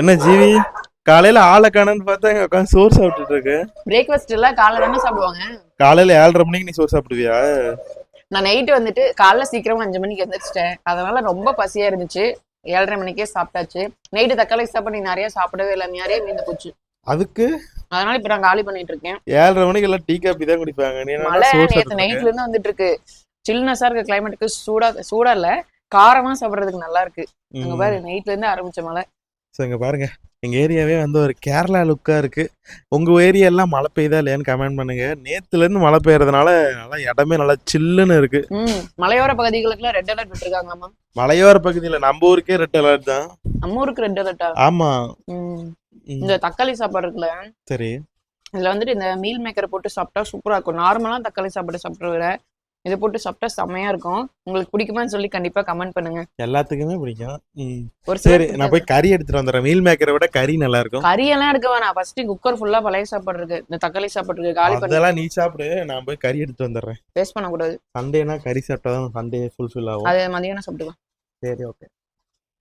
என்ன ஜீவி? காலையில ஆளை காணன்னு பார்த்தா இங்க உட்காந்து சோறு சாப்பிட்டுட்டு இருக்கு. பிரேக்ஃபாஸ்ட் எல்லாம் காலைல தானே சாப்பிடுவாங்க? காலையில ஏழரை மணிக்கு நீ சோறு சாப்பிடுவியா? நான் நைட்டு வந்துட்டு காலைல சீக்கிரமா அஞ்சு மணிக்கு எந்திரிச்சிட்டேன். அதனால ரொம்ப பசியா இருந்துச்சு. ஏழரை மணிக்கே சாப்பிட்டாச்சு. நைட்டு தக்காளி சாப்பாடு நிறைய சாப்பிடவே இல்லை. நிறைய மீந்து போச்சு. அதுக்கு? அதனால இப்ப நான் காலி பண்ணிட்டு இருக்கேன். ஏழரை மணிக்கு எல்லாம் டீ காப்பி தான் குடிப்பாங்க. நீ மழை நேத்து நைட்ல இருந்து வந்துட்டு இருக்கு. சில்னஸா இருக்க கிளைமேட்டுக்கு சூடா சூடா இல்ல. காரமா சாப்பிடுறதுக்கு நல்லா இருக்கு. அங்க பாரு நைட்ல இருந்து ஆரம்பிச்ச மழை. ஸோ இங்க பாருங்க. எங்க ஏரியாவே வந்து ஒரு கேரளா லுக்கா இருக்கு. உங்க ஏரியா எல்லாம் மழை பெய்யுதா இல்லையான்னு கமெண்ட் பண்ணுங்க. நேத்துல இருந்து மழை பெய்யறதுனால நல்லா இடமே நல்லா சில்லுன்னு இருக்கு. மலையோர பகுதிகளுக்குலாம் ரெட் அலர்ட் விட்டுருக்காங்கம்மா மலையோர பகுதியில நம்ம ஊருக்கே ரெட் அலர்ட் தான். நம்ம ஊருக்கு ரெட் அலர்ட்டா ஆமா. ம். ம், இந்த தக்காளி சாப்பாடு இருக்குல்ல? சரி. இதுல வந்துட்டு இந்த மீல் மேக்கர் போட்டு சாப்பிட்டா சூப்பரா இருக்கும். நார்மலா தக்காளி சாப்பாடு சாப்பிட்றத விட இதை போட்டு சாப்பிட்டா செம்மையா இருக்கும். உங்களுக்கு பிடிக்குமான்னு சொல்லி கண்டிப்பா கமெண்ட் பண்ணுங்க. எல்லாத்துக்குமே பிடிக்கும். ஒரு சரி நான் போய் கறி எடுத்துட்டு வந்துடுறேன். மீல் மேக்கரை விட கறி நல்லா இருக்கும். கறியெல்லாம் எடுக்க வேணாம். ஃபர்ஸ்ட் குக்கர் ஃபுல்லா பழைய சாப்பாடு இருக்கு. இந்த தக்காளி சாப்பாடு இருக்கு காலி பண்ணி அதெல்லாம் நீ சாப்பிடு. நான் போய் கறி எடுத்து வந்துடுறேன். வேஸ்ட் பண்ணக்கூடாது. சண்டேனா கறி சாப்பிட்டாதான் சண்டே ஃபுல்ஃபில் ஆகும். அது மதியானம் சாப்பிட்டுக்கலாம். சரி ஓகே